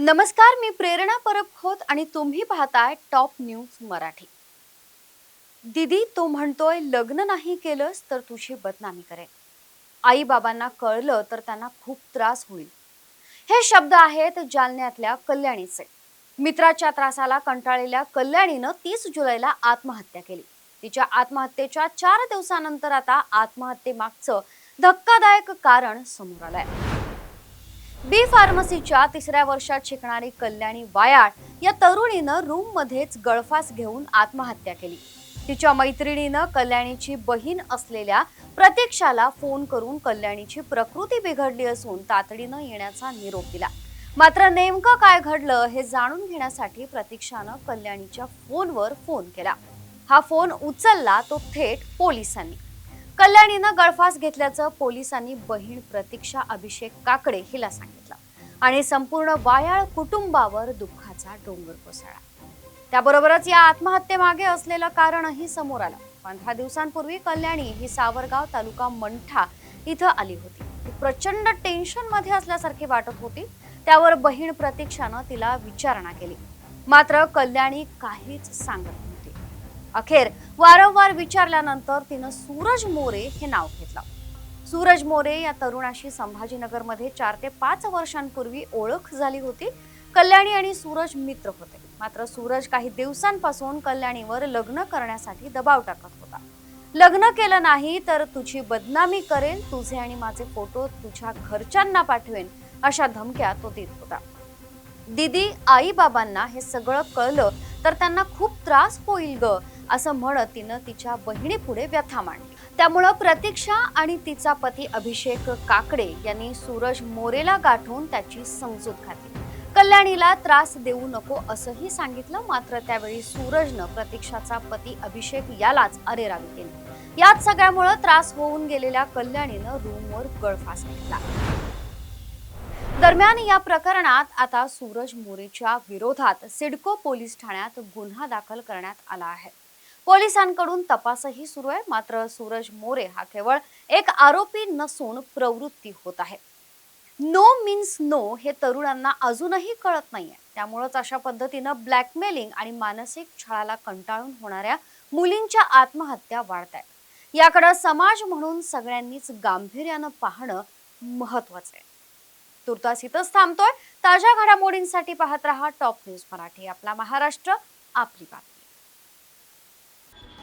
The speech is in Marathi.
नमस्कार मी प्रेरणा परब खोत आणि तुम्ही पाहताय टॉप न्यूज मराठी. दिदी तो म्हणतोय लग्न नाही केलंस तर तुझी बदनामी करेल आई बाबांना कळलं तर त्यांना खूप त्रास होईल. हे शब्द आहेत जालन्यातल्या कल्याणीचे. मित्राच्या त्रासाला कंटाळलेल्या कल्याणीनं तीस जुलैला आत्महत्या केली. तिच्या आत्महत्येच्या चार दिवसानंतर आता आत्महत्येमागचं धक्कादायक कारण समोर आलंय. बी फार्मसीच्या तिसऱ्या वर्षात शिकणारी कल्याणी वायाळ या तरुणीनं रूम मध्येच गळफास घेऊन आत्महत्या केली. तिच्या मैत्रिणीनं कल्याणीची बहीण असलेल्या प्रतीक्षाला फोन करून कल्याणीची प्रकृती बिघडली असून तातडीनं येण्याचा निरोप दिला. मात्र नेमकं काय घडलं हे जाणून घेण्यासाठी प्रतीक्षानं कल्याणीच्या फोनवर फोन केला. हा फोन उचलला तो थेट पोलिसांनी. कल्याणीनं गळफास घेतल्याचं पोलिसांनी बहीण प्रतीक्षा अभिषेक काकडे हिला सांगितलं. आणि संपूर्ण वायाळ कुटुंबावर दुःखाचा डोंगर कोसळला. त्याबरोबरच या आत्महत्येमागे असलेलं कारणही समोर आलं. पंधरा दिवसांपूर्वी कल्याणी ही सावरगाव तालुका मंठा इथं आली होती. ती प्रचंड टेन्शनमध्ये असल्यासारखी वाटत होती. त्यावर बहीण प्रतीक्षानं तिला विचारणा केली. मात्र कल्याणी काहीच सांगत नव्हती. अखेर वारंवार विचारल्यानंतर तिनं सूरज मोरे हे नाव घेतलं. सूरज मोरे या तरुणाशी संभाजीनगरमध्ये चार ते पाच वर्षांपूर्वी ओळख झाली होती. कल्याणी आणि सूरज मित्र होते. मात्र सूरज काही दिवसांपासून कल्याणीवर लग्न करण्यासाठी दबाव टाकत होता. लग्न केलं नाही तर तुझी बदनामी करेन तुझे आणि माझे फोटो तुझ्या घरच्यांना पाठवेन अशा धमक्या तो देत होता. दीदी आई बाबांना हे सगळं कळलं तर त्यांना खूप त्रास होईल ग. असं म्हणत तिनं तिच्या बहिणीपुढे व्यथा मांडली. त्यामुळं प्रतीक्षा आणि तिचा पती अभिषेक काकडे यांनी सूरज मोरेला गाठून त्याची समजूत घातली. कल्याणीला त्रास देऊ नको असंही सांगितलं मात्र त्यावेळी सूरजनं प्रतीक्षाचा पती अभिषेक यालाच अरेरावी केली. याच सगळ्यामुळं त्रास होऊन गेलेल्या कल्याणीनं रूमवर गळफास घेतला. दरम्यान या प्रकरणात आता सूरज मोरेच्या विरोधात सिडको पोलीस ठाण्यात गुन्हा दाखल करण्यात आला आहे. पोलिसांकडून तपासही सुरू आहे. मात्र सूरज मोरे हा केवळ एक आरोपी नसून प्रवृत्ती होत आहे. नो मीन्स नो हे तरुणांना अजूनही कळत नाहीये. त्यामुळंच अशा पद्धतीनं ब्लॅकमेलिंग आणि मानसिक छळाला कंटाळून होणाऱ्या मुलींच्या आत्महत्या वाढत आहेत याकडं समाज म्हणून सगळ्यांनीच गांभीर्यानं पाहणं महत्वाचं आहे. तुर्तास इथंच थांबतोय. ताज्या घडामोडींसाठी पाहत रहा टॉप न्यूज मराठी. आपला महाराष्ट्र आपली बातमी.